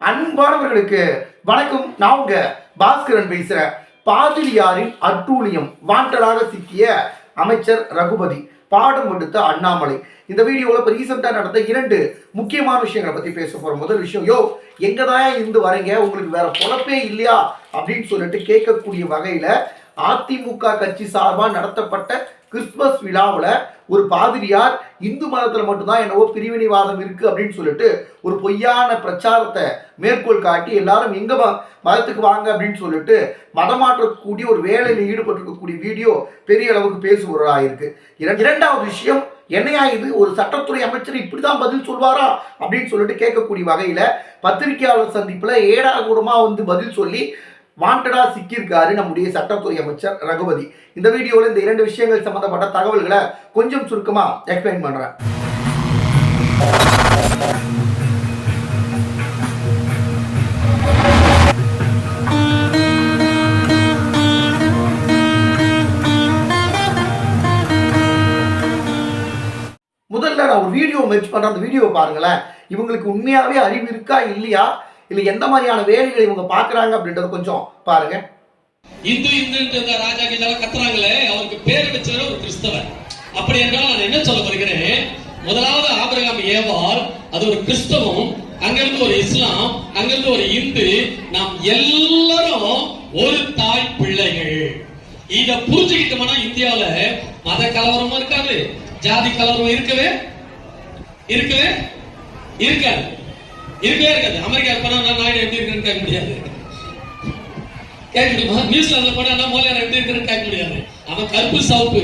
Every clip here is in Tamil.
அன்பானவர்களுக்கு வணக்கம். நான் உங்க பாஸ்கரன் பேசுறேன் பாதிரியாரின் அட்டூழியம் வாண்டடாக சிக்கிய அமைச்சர் ரகுபதி. பாடம் எடுத்த அண்ணாமலை. இந்த வீடியோவில் இப்போ ரீசெண்டாக நடந்த இரண்டு முக்கியமான விஷயங்களை பற்றி பேச போகிறோம் முதல் விஷயம் யோ எங்கே தான் இருந்து வரீங்க? உங்களுக்கு வேற பொழப்பே இல்லையா? அப்படின்னு சொல்லிட்டு கேட்கக்கூடிய வகையில் அதிமுக கட்சி சார்பாக நடத்தப்பட்ட கிறிஸ்துமஸ் விழாவில் ஒரு பாதிரியார் இந்து மதத்தில் மட்டும்தான் என்னவோ பிரிவினைவாதம் இருக்குது அப்படின்னு சொல்லிட்டு ஒரு பொய்யான பிரச்சாரத்தை மேற்கோள் காட்டி எல்லாரும் எங்க மதத்துக்கு வாங்க அப்படின்னு சொல்லிட்டு மதமாற்றக்கூடிய ஒரு வேலையில் ஈடுபட்டிருக்கக்கூடிய வீடியோ பெரிய அளவுக்கு பேசுபொருளாக இருக்கு. இரண்டாவது விஷயம் என்னையா இது? ஒரு சட்டத்துறை அமைச்சர் இப்படி தான் பதில் சொல்வாரா? அப்படின்னு சொல்லிட்டு கேட்கக்கூடிய வகையில் பத்திரிகையாளர் சந்திப்பில் ஏடாகூடமாக வந்து பதில் சொல்லி வாண்டடா சிக்கியிருக்காரு நம்முடைய சட்டத்துறை அமைச்சர் ரகுபதி. இந்த வீடியோவில் இந்த இரண்டு விஷயங்கள் சம்பந்தப்பட்ட தகவல்களை கொஞ்சம் சுருக்கமா எக்ஸ்பிளைன் பண்றேன். முதல்ல நான் ஒரு வீடியோ மெர்ச் பண்றேன். அந்த வீடியோவை பாருங்களேன். இவங்களுக்கு உண்மையாவே அறிவு இருக்கா? இல்லையா? இல்லை எந்த மாதிரியான வேலைகளை இவங்க பாக்குறாங்க அப்படின்றத கொஞ்சம் பாருங்க. இந்து இந்துன்ற ராஜா கீழால கத்துறாங்களே அவருக்கு பேர் வச்சவர் ஒரு கிறிஸ்தவர் அப்படி என்றால் நான் என்ன சொல்ல வருகிறேன்? முதலாவது ஆபிரகாம் ஏவார் அது ஒரு கிறிஸ்தவம் அங்கிருந்து ஒரு இஸ்லாம் அங்கிருந்து ஒரு இந்து நாம் எல்லாரும் ஒரு தாய் பிள்ளைகள். இத புரிஞ்சுக்கிட்டோம்னா இந்தியாவில மத கலவரமும் இருக்காது ஜாதி கலவரம் இருக்கவே இருக்கவே இருக்காது. இருக்கவே இருக்காது. அமெரிக்கா போனா நான் நாயுடு எப்படி இருக்குன்னு கேட்க முடியாது கேட்க முடியுமா நியூசிலாந்துல போனா நான் மோலியார் எப்படி கேட்க முடியாது. அவன் கருப்பு சவுப்பு.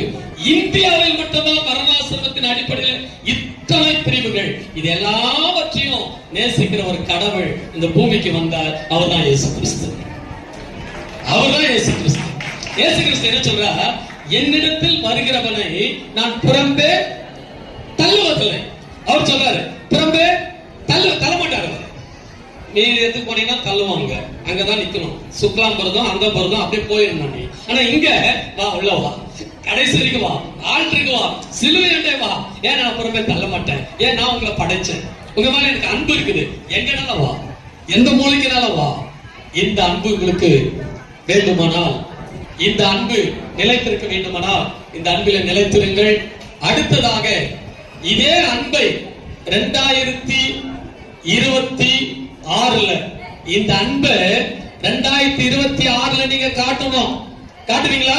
இந்தியாவில் மட்டும்தான் மரணாசிரமத்தின் அடிப்படையில் இத்தனை பிரிவுகள். இது எல்லாவற்றையும் நேசிக்கிற ஒரு கடவுள் இந்த பூமிக்கு வந்தார். அவர்தான் இயேசு கிறிஸ்து. அவர்தான் இயேசு கிறிஸ்து. இயேசு கிறிஸ்து என்ன சொல்றா? என்னிடத்தில் வருகிறவனை நான் புறம்பே தள்ளுவதில்லை. அவர் சொல்றாரு புறம்பே தள்ளு தள்ள மாட்டாரு அவர். நீ எதுக்கு போனீங்கன்னா தள்ளுவாங்க. அங்கதான் நிக்கணும். சுக்லாம் பருதம் அந்த பருதம் அப்படியே போயிடணும் நீ. ஆனா இங்க வா உள்ள வா. கடைசி வரைக்கும் வா. ஆல்டருக்கு வா. சிலுவையிட்டே வா. ஏன் நான் அப்புறமே தள்ள மாட்டேன்? ஏன் நான் உங்களை படைச்சேன்? உங்க மேல எனக்கு அன்பு இருக்குது. எங்கனால வா? எந்த மூலிக்கைனால வா? இந்த அன்பு உங்களுக்கு வேண்டுமானால் இந்த அன்பு நிலைத்திருக்க வேண்டுமானால் இந்த அன்பில நிலைத்திருங்கள். அடுத்ததாக இதே அன்பை ரெண்டாயிரத்தி இருபத்தி ஆறுல. இந்த அன்பை ரெண்டாயிரத்தி இருபத்தி ஆறுல நீங்க காட்டணும். காட்டுவீங்களா?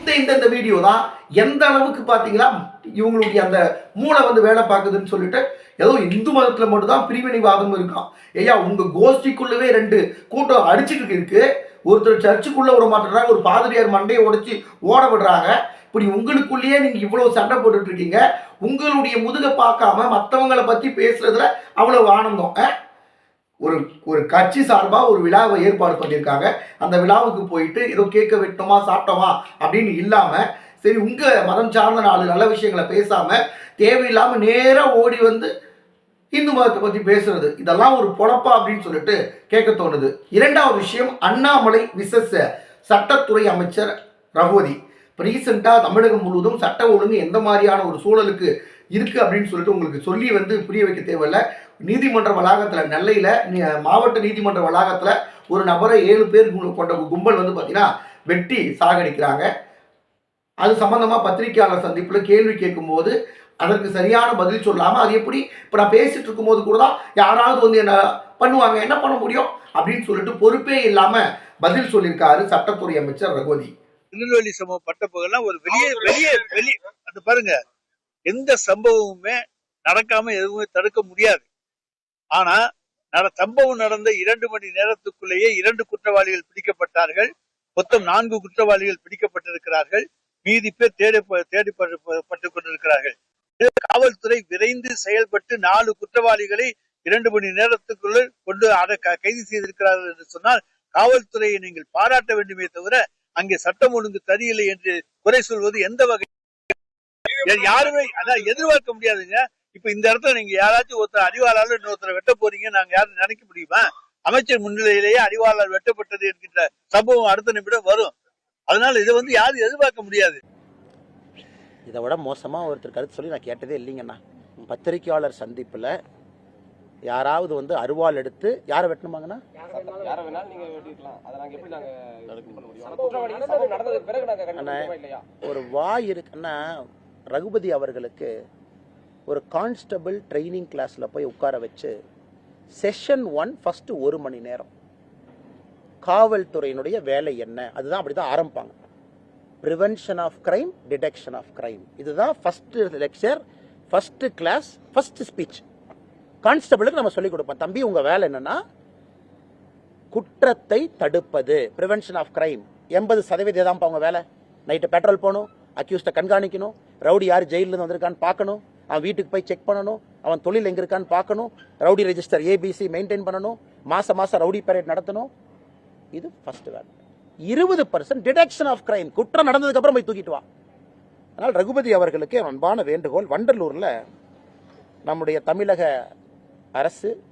இந்த இந்த இந்த வீடியோ தான் எந்த அளவுக்கு பார்த்தீங்களா இவங்களுடைய அந்த மூளை வந்து வேலை பார்க்குதுன்னு சொல்லிட்டு ஏதோ இந்து மதத்தில் மட்டும்தான் பிரிவினைவாதம் இருக்கான் ஐயா உங்கள் கோஷ்டிக்குள்ளவே ரெண்டு கூட்டம் அடிச்சுட்டு இருக்கு. ஒருத்தர் சர்ச்சுக்குள்ளே விட மாட்டேறாங்க ஒரு பாதிரியார் மண்டையை உடைச்சி ஓட விடுறாங்க. இப்படி உங்களுக்குள்ளேயே நீங்கள் இவ்வளோ சண்டை போட்டுட்ருக்கீங்க உங்களுடைய முதுகை பார்க்காம மற்றவங்களை பற்றி பேசுகிறதுல அவ்வளவு ஆனந்தம். ஆ? ஒரு ஒரு கட்சி சார்பாக ஒரு விழாவை ஏற்பாடு பண்ணியிருக்காங்க. அந்த விழாவுக்கு போயிட்டு ஏதோ கேட்க வெட்டோமா சாப்பிட்டோமா அப்படின்னு இல்லாமல் சரி உங்கள் மதம் சார்ந்த நாலு நல்ல விஷயங்களை பேசாமல் தேவையில்லாமல் நேராக ஓடி வந்து இந்து மதத்தை பற்றி பேசுறது. இதெல்லாம் ஒரு பொழப்பா அப்படின்னு சொல்லிட்டு கேட்க தோணுது. இரண்டாவது விஷயம் அண்ணாமலை விசேஷ சட்டத்துறை அமைச்சர் ரகுவதி இப்போ ரீசெண்டாக தமிழகம் முழுவதும் சட்ட ஒழுங்கு எந்த மாதிரியான ஒரு சூழலுக்கு இருக்குது அப்படின்னு சொல்லிட்டு உங்களுக்கு சொல்லி வந்து புரிய வைக்க தேவையில்ல. நீதிமன்ற வளாகத்தில் நெல்லையில் மாவட்ட நீதிமன்ற வளாகத்தில் ஒரு நபரை ஏழு பேர் கொண்ட கும்பல் வந்து பார்த்தீங்கன்னா வெட்டி சாகடிக்கிறாங்க. அது சம்பந்தமா பத்திரிகையாளர் சந்திப்புல கேள்வி கேட்கும்போது அதற்கு சரியான பதில் சொல்லாம அது எப்படி இப்போ நான் பேசிட்டு இருக்கும்போது கூட தான் யாராவது வந்து என்ன பண்ணுவாங்க என்ன பண்ண முடியும் அப்படின்னு சொல்லிட்டு பொறுப்பே இல்லாமல் பதில் சொல்லியிருக்காரு சட்டத்துறை அமைச்சர் ரகுவதி திருநெல்வேலி சம்பவம் பட்டப்பகலாம் ஒரு வெளியே வெளியே வெளியே அது பாருங்க எந்த சம்பவமுமே நடக்காம எதுவுமே தடுக்க முடியாது. ஆனா சம்பவம் நடந்த இரண்டு மணி நேரத்துக்குள்ளேயே இரண்டு குற்றவாளிகள் பிடிக்கப்பட்டார்கள். மொத்தம் நான்கு குற்றவாளிகள் பிடிக்கப்பட்டிருக்கிறார்கள். மீதி பேர் தேடி தேடி பட்டு கொண்டிருக்கிறார்கள். காவல்துறை விரைந்து செயல்பட்டு நாலு குற்றவாளிகளை இரண்டு மணி நேரத்துக்குள்ள கொண்டு கைது செய்திருக்கிறார்கள் என்று சொன்னால் காவல்துறையை நீங்கள் பாராட்ட வேண்டுமே தவிர அங்கே சட்டம் ஒழுங்கு சரியில்லை என்று குறை சொல்வது எந்த வகை யாருமே அதான் எதிர்பார்க்க முடியாதுங்க. இப்ப இந்த இடத்துல நீங்க யாராச்சும் ஒருத்தர் அறிவாளால் இன்னொருத்தரை வெட்ட போறீங்க நாங்க யாரும் நினைக்க முடியுமா? அமைச்சர் முன்னிலையிலேயே அறிவாளால் வெட்டப்பட்டது என்கின்ற சம்பவம் அடுத்த நிமிடம் வரும். அதனால இதை வந்து யாரும் எதிர்பார்க்க முடியாது. இதை விட மோசமாக ஒருத்தர் கருத்து சொல்லி நான் கேட்டதே இல்லைங்கண்ணா. பத்திரிக்கையாளர் சந்திப்பில் யாராவது வந்து அருவாள் எடுத்து யாரை வெட்டணுமாங்கண்ணா? ஒரு வாய் இருக்குன்னா ரகுபதி அவர்களுக்கு ஒரு கான்ஸ்டபிள் ட்ரைனிங் கிளாஸில் போய் உட்கார வச்சு செஷன் ஒன் ஃபஸ்ட்டு ஒரு மணி நேரம். காவல்துறையினுடைய வேலை என்ன? அதுதான் அப்படி தான் ஆரம்பிப்பாங்க. Prevention of crime detection of crime இதுதான் first lecture first class first speech கான்ஸ்டபிளுக்கு நம்ம சொல்லிக் கொடுப்போம் தம்பி உங்கள் வேலை என்னென்னா குற்றத்தை தடுப்பது ப்ரிவென்ஷன் ஆஃப் கிரைம் எண்பது சதவீதம் தான்ப்பா உங்கள் வேலை? நைட்டு பெட்ரோல் போகணும் அக்யூஸ்ட்டை கண்காணிக்கணும் ரவுடி யார் ஜெயிலிருந்து வந்திருக்கான்னு பார்க்கணும் அவன் வீட்டுக்கு போய் செக் பண்ணணும். அவன் தொழில் எங்க இருக்கான்னு பார்க்கணும். ரவுடி ரெஜிஸ்டர் ஏபிசி மெயின்டைன் பண்ணணும். மாதம் மாசம் ரவுடி பரேட் நடத்தணும். இது ஃபர்ஸ்ட் வேலை. இருபது பர்சன்ட் டிடெக்ஷன் ஆஃப் கிரைம் குற்றம் நடந்ததுக்கு அப்புறம் போய் தூக்கிட்டு வா. அதனால் ரகுபதி அவர்களுக்கு அன்பான வேண்டுகோள். வண்டலூர்ல நம்முடைய தமிழக அரசு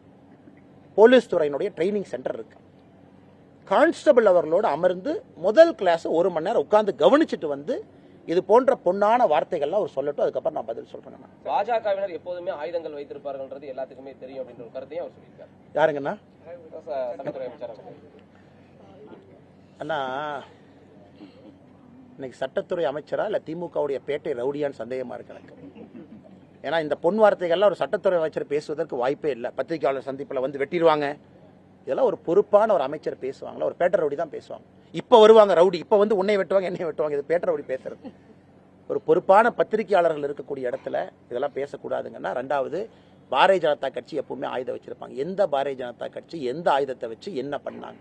போலீஸ் துறையினுடைய ட்ரைனிங் சென்டர் இருக்கு. கான்ஸ்டபிள் அவர்களோடு அமர்ந்து முதல் கிளாஸ் ஒரு மணி நேரம் உட்காந்து கவனிச்சுட்டு வந்து இது போன்ற பொன்னான வார்த்தைகள்லாம் அவர் சொல்லட்டும் அதுக்கப்புறம் நான் பதில் நான். பாஜகவினர் எப்போதுமே ஆயுதங்கள் வைத்திருப்பார்கள்ன்றது எல்லாத்துக்குமே தெரியும் அப்படின்ற ஒரு கருத்தையும் அவர் சொல்லியிருக்காரு. யாருங்கண்ணா. அண்ணா இன்னைக்கு சட்டத்துறை அமைச்சரா இல்ல திமுகவுடைய பேட்டை ரவுடியான்னு சந்தேகமா இருக்கு எனக்கு. ஏன்னா இந்த பொன் வார்த்தைகள்லாம் ஒரு சட்டத்துறை அமைச்சர் பேசுவதற்கு வாய்ப்பே இல்லை. பத்திரிகையாளர் சந்திப்பில் வந்து வெட்டிடுவாங்க. இதெல்லாம் ஒரு பொறுப்பான ஒரு அமைச்சர் பேசுவாங்களா? ஒரு பேட்டர் ரவுடி தான் பேசுவாங்க. இப்போ வருவாங்க ரவுடி. இப்போ வந்து உன்னை வெட்டுவாங்க என்னை வெட்டுவாங்க. இது பேட்டர் ரவுடி பேசுறது. ஒரு பொறுப்பான பத்திரிகையாளர்கள் இருக்கக்கூடிய இடத்துல இதெல்லாம் பேசக்கூடாதுங்கன்னா ரெண்டாவது பாரதிய ஜனதா கட்சி எப்பவுமே ஆயுதம் வச்சிருப்பாங்க. எந்த பாரதிய ஜனதா கட்சி எந்த ஆயுதத்தை வச்சு என்ன பண்ணாங்க?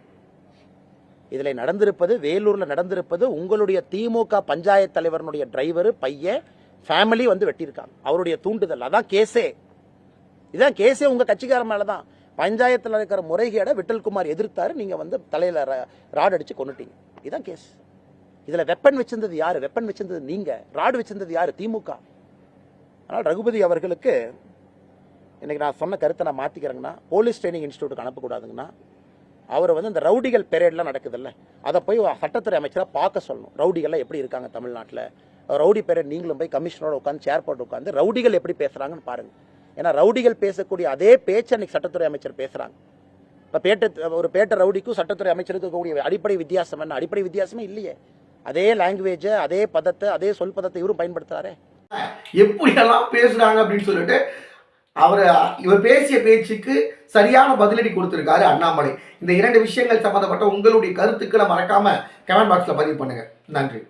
இதில் நடந்திருப்பது வேலூரில் நடந்திருப்பது உங்களுடைய திமுக பஞ்சாயத்து தலைவரனுடைய டிரைவர் பையன் ஃபேமிலி வந்து வெட்டியிருக்காங்க. அவருடைய தூண்டுதல். அதான் கேஸே. இதான் கேஸே உங்கள் கட்சிக்கார மேலே தான் பஞ்சாயத்தில் இருக்கிற முறைகேடை விட்டல்குமார் எதிர்த்தாரு. நீங்கள் வந்து தலையில் ர- ராட் அடித்து கொண்டுட்டீங்க இதுதான் கேஸ். இதில் வெப்பன் வச்சிருந்தது யார்? வெப்பன் வச்சிருந்தது நீங்கள் ராடு வச்சிருந்தது யார்? திமுக. ஆனால் ரகுபதி அவர்களுக்கு இன்றைக்கி நான் சொன்ன கருத்தை நான் மாத்திக்கிறேங்கன்னா போலீஸ் ட்ரைனிங் இன்ஸ்டியூட்டுக்கு அனுப்பக்கூடாதுங்கன்னா அவர் வந்து இந்த ரவுடிகள் பெரேட்லாம் நடக்குதுல்ல. அதை போய் சட்டத்துறை அமைச்சராக பார்க்க சொல்லணும். ரவுடிகள்லாம் எப்படி இருக்காங்க தமிழ்நாட்டில்? ரவுடி பெரேட் நீங்களும் போய் கமிஷனரோட உட்காந்து சேர் போட்டு உட்காந்து ரவுடிகள் எப்படி பேசுகிறாங்கன்னு பாருங்கள் ஏன்னா ரவுடிகள் பேசக்கூடிய அதே பேச்சு அன்னைக்கு சட்டத்துறை அமைச்சர் பேசுறாங்க. இப்போ பேட்ட ஒரு பேட்ட ரவுடிக்கும் சட்டத்துறை அமைச்சருக்கு இருக்கக்கூடிய அடிப்படை வித்தியாசம் என்ன? அடிப்படை வித்தியாசமே இல்லையே. அதே லாங்குவேஜை அதே பதத்தை அதே சொல் பதத்தை இவரும் பயன்படுத்துறாரே. எப்படியெல்லாம் பேசுறாங்க அப்படின்னு சொல்லிட்டு அவர் இவர் பேசிய பேச்சுக்கு சரியான பதிலடி கொடுத்துருக்காரு அண்ணாமலை. இந்த இரண்டு விஷயங்கள் சம்பந்தப்பட்ட உங்களுடைய கருத்துக்களை மறக்காம கமெண்ட் பாக்ஸில் பதிவு பண்ணுங்க. நன்றி.